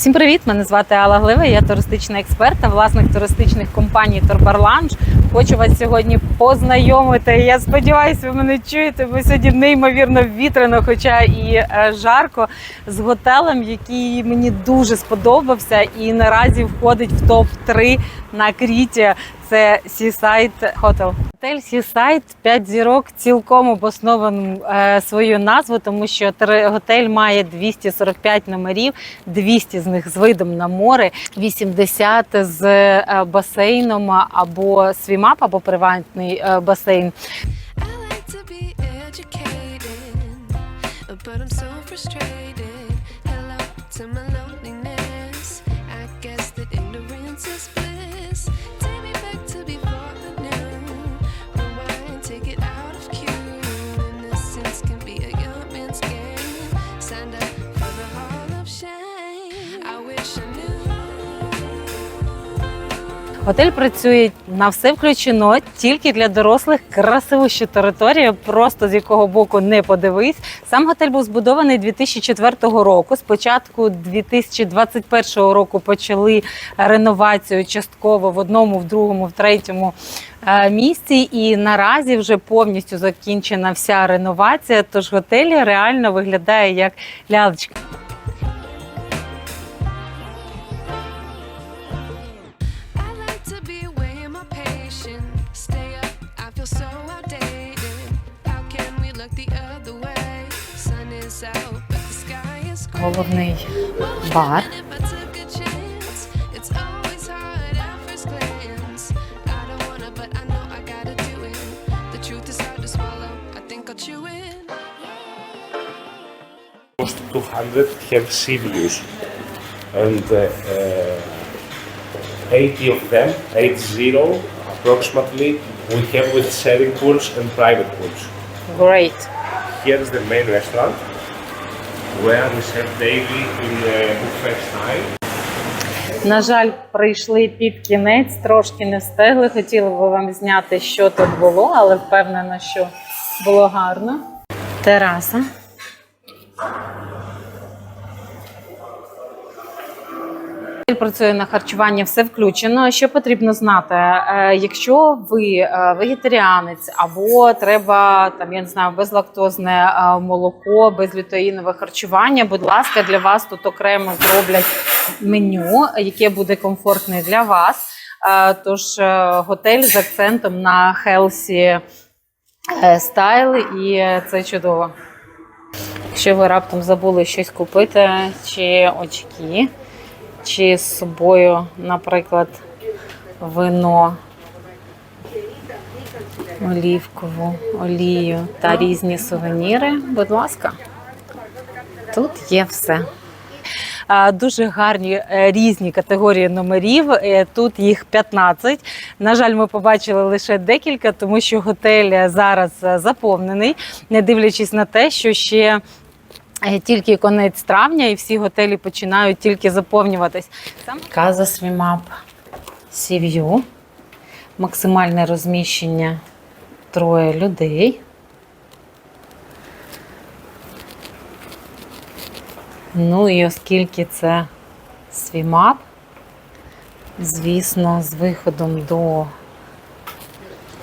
Всім привіт! Мене звати Алла Глива, я туристичний експерт та власник туристичних компаній Торбарланж. Хочу вас сьогодні познайомити. Я сподіваюся, ви мене чуєте, бо сьогодні неймовірно вітряно, хоча і е, жарко, з готелем, який мені дуже сподобався і наразі входить в топ 3 на Кріті. Це Seaside Hotel. Готель Seaside 5 зірок цілком обоснований е, свою назву, тому що готель має 245 номерів, 200 з них з видом на море, 80 з е, басейном або свімап, або приватний е, басейн. But I'm Готель працює на все включено тільки для дорослих. Красивуща територія, просто з якого боку не подивись. Сам готель був збудований 2004 року. Спочатку 2021 року почали реновацію частково в одному, в другому, в третьому е, місці. І наразі вже повністю закінчена вся реновація. Тож готель реально виглядає як лялечка. Chew it. Almost 200 have sea views, and uh, uh, 80 of them, 80 approximately, we have with sharing pools and private pools. Great. Here is the main restaurant, where we serve daily in uh, buffet style. На жаль, прийшли під кінець, трошки не встигли. Хотіли би вам зняти, що тут було, але впевнена, що було гарно. Тераса. Працює на харчування, все включено. Що потрібно знати? Е, Якщо ви е, вегетаріанець або треба там, я не знаю, безлактозне е, молоко, безлютеїнове харчування, будь ласка, для вас тут окремо зроблять меню, яке буде комфортне для вас. Тож готель з акцентом на е, стайл, і це чудово. Якщо ви раптом забули щось купити, чи очки, чи з собою, наприклад, вино, олівкову олію та різні сувеніри, будь ласка, тут є все. Дуже гарні е, різні категорії номерів. Е, Тут їх 15. На жаль, ми побачили лише декілька, тому що готель зараз е, заповнений, не дивлячись на те, що ще. Е, Тільки конець травня, і всі готелі починають тільки заповнюватись. Каза Свімап Сів'ю. Максимальне розміщення троє людей. Ну і оскільки це свімап, звісно, з виходом до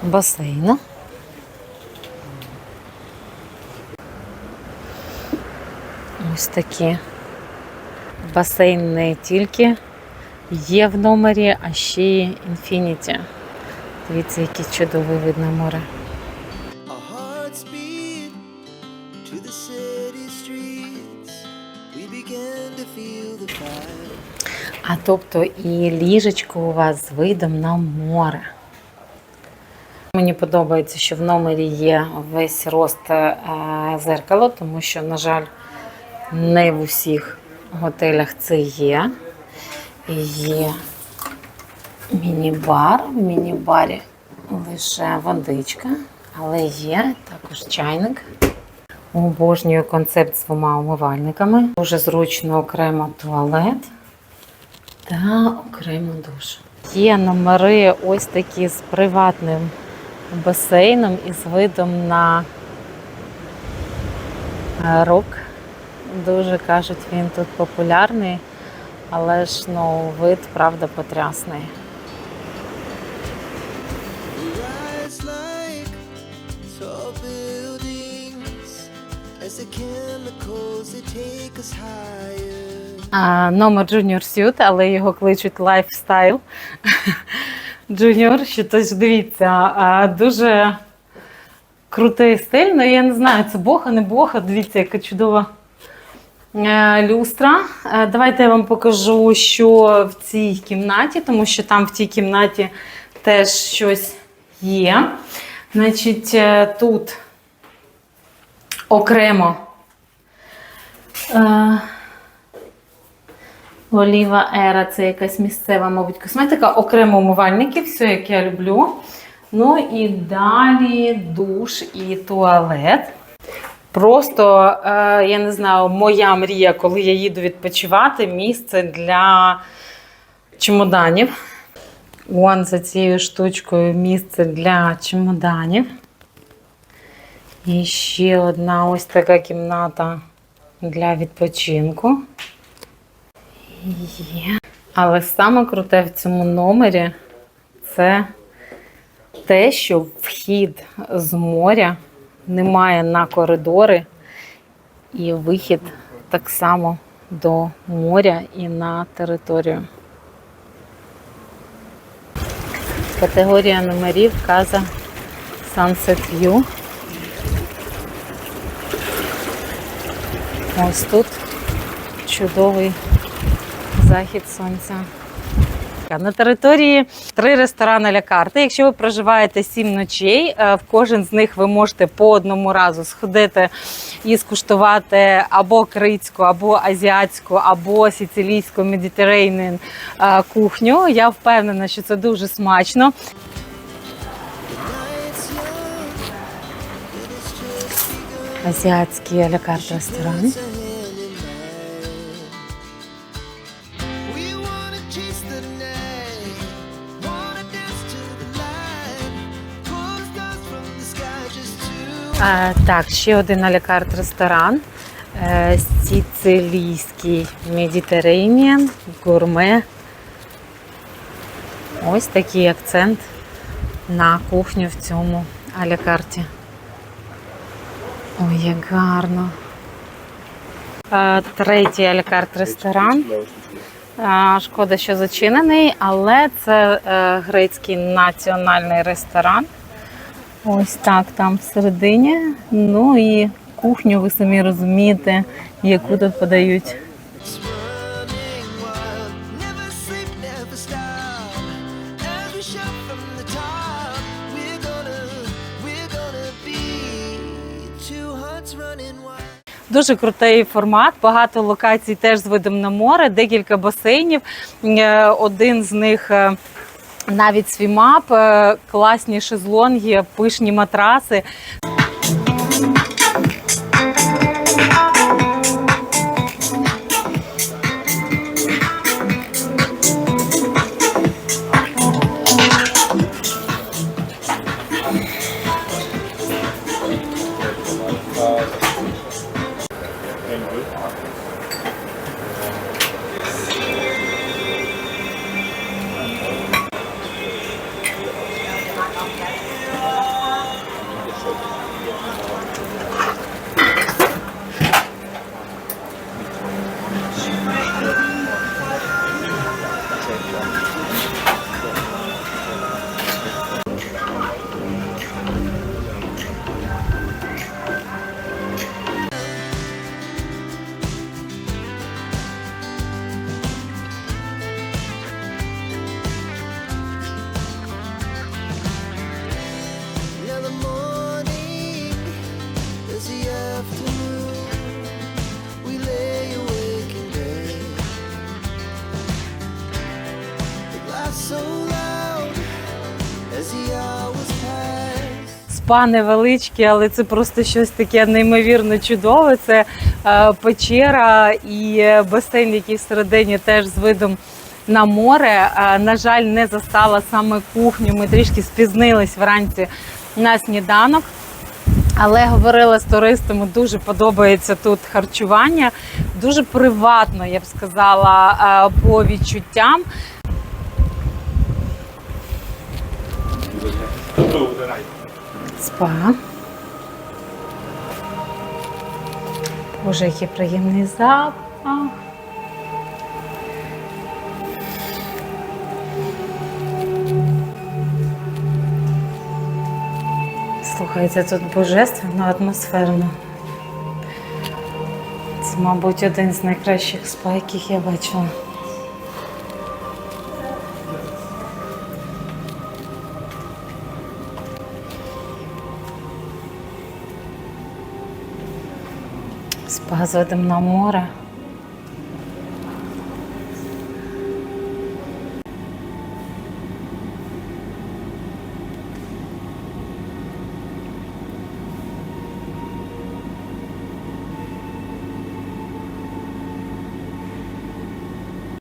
басейну. Ось такі. Басейн не тільки є в номері, а ще й інфініті. Дивіться, який чудовий вид на море. А тобто і ліжечко у вас з видом на море. Мені подобається, що в номері є весь рост е, зеркало, тому що, на жаль, не в усіх готелях це є. Є міні-бар. В міні-барі лише водичка, але є також чайник. Обожнюю концепт з двома умивальниками. Дуже зручно окремо туалет та окремо душ. Є номери ось такі з приватним басейном і з видом на рок. Дуже кажуть, він тут популярний. Але ж ну, вид, правда, потрясний. А, номер Junior Suit, але його кличуть Lifestyle Junior. Що тож дивіться, а, дуже крутий стиль. Ну, я не знаю, це боха, не боха. Дивіться, яка чудова люстра. Е, Давайте я вам покажу, що в цій кімнаті, тому що там в тій кімнаті теж щось є. Значить, е, тут окремо. Е, Оліва Ера це якась місцева, мабуть, косметика, окремо умивальники, все як я люблю. Ну і далі душ і туалет. Просто, е, я не знаю, моя мрія, коли я їду відпочивати, місце для чемоданів. Вон за цією штучкою місце для чемоданів. І ще одна ось така кімната для відпочинку. Є. Але саме круте в цьому номері це те, що вхід з моря немає на коридори, і вихід так само до моря і на територію. Категорія номерів Каза Sunset View. Ось тут чудовий захід сонця. На території три ресторани ля карти. Якщо ви проживаєте сім ночей, е, в кожен з них ви можете по одному разу сходити і скуштувати або критську, або азіатську, або сицилійську медитерейнен е, кухню. Я впевнена, що це дуже смачно. Азіатський ля ресторан. А, так, ще один алякарт ресторан. Е, Сицилійський Медітерейніан, гурме. Ось такий акцент на кухню в цьому алякарті. Ой, як гарно. Е, Третій алякарт ресторан. А, Шкода, що зачинений, але це е, грецький національний ресторан. Ось так там всередині. Ну і кухню ви самі розумієте, яку тут подають. Дуже крутий формат, багато локацій теж з видом на море, декілька басейнів. Е, Один з них. Навіть свімап, е, класні шезлонги, пишні матраси. Спа невеличкі, але це просто щось таке неймовірно чудове. Це е, печера і басейн, який всередині теж з видом на море. Е, на жаль, не застала саме кухню. Ми трішки спізнились вранці на сніданок. Але говорила з туристами, дуже подобається тут харчування, дуже приватно, я б сказала, е, по відчуттям. Спа. Боже, який приємний запах. Слухайте, тут божественно, атмосферно. Це, мабуть, один з найкращих спа, яких я бачила. З на море.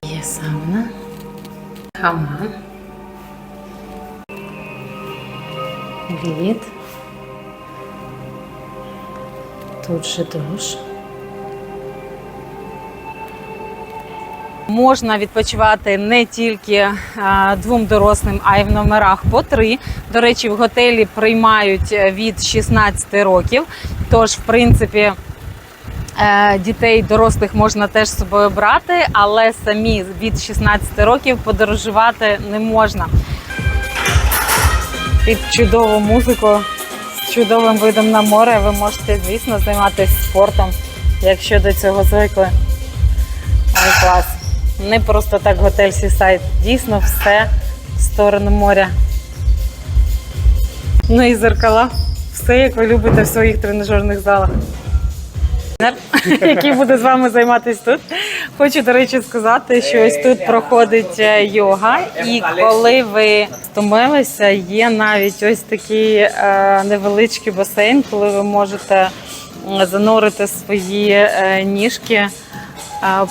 Є сауна, хамам, від, тут же душ. Можна відпочивати не тільки е, двом дорослим, а й в номерах по три. До речі, в готелі приймають е, від 16 років. Тож, в принципі, Е, Дітей дорослих можна теж з собою брати, але самі від 16 років подорожувати не можна. Під чудову музику з чудовим видом на море ви можете, звісно, займатися спортом, якщо до цього звикли. Ой, клас. Не просто так готель Сісайд. Дійсно все в сторону моря. Ну і зеркала. Все, як ви любите в своїх тренажерних залах який буде з вами займатися тут. Хочу, до речі, сказати, що ось тут проходить е, йога, і коли ви втомилися, є навіть ось такий е, невеличкий басейн, коли ви можете занурити свої е, ніжки,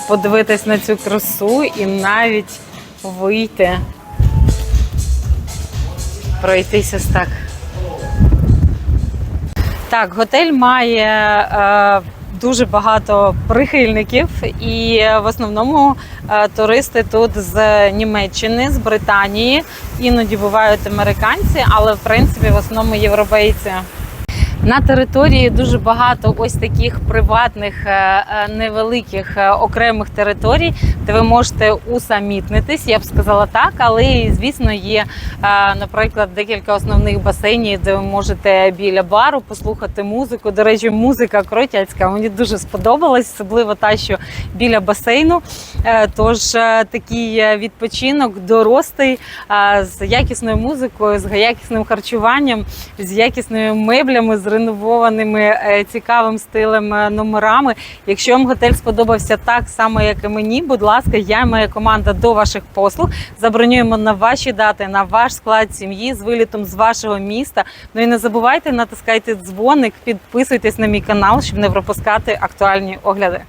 подивитись на цю красу і навіть вийти, пройтися так. Так, готель має е, дуже багато прихильників, і в основному е, туристи тут з Німеччини, з Британії, іноді бувають американці, але в принципі в основному європейці. На території дуже багато ось таких приватних е, е, невеликих е, окремих територій, де ви можете усамітнитись, я б сказала так. Але звісно, є, наприклад, декілька основних басейнів, де ви можете біля бару послухати музику. До речі, музика кротяцька мені дуже сподобалась, особливо та, що біля басейну. Тож такий відпочинок дорослий з якісною музикою, з якісним харчуванням, з якісними меблями, з реновованими е, цікавим стилем е, номерами. Якщо вам готель сподобався так само, як і мені, будь ласка, я і моя команда до ваших послуг забронюємо на ваші дати, на ваш склад сім'ї з вилітом з вашого міста. Ну і не забувайте натискайте дзвоник, підписуйтесь на мій канал, щоб не пропускати актуальні огляди.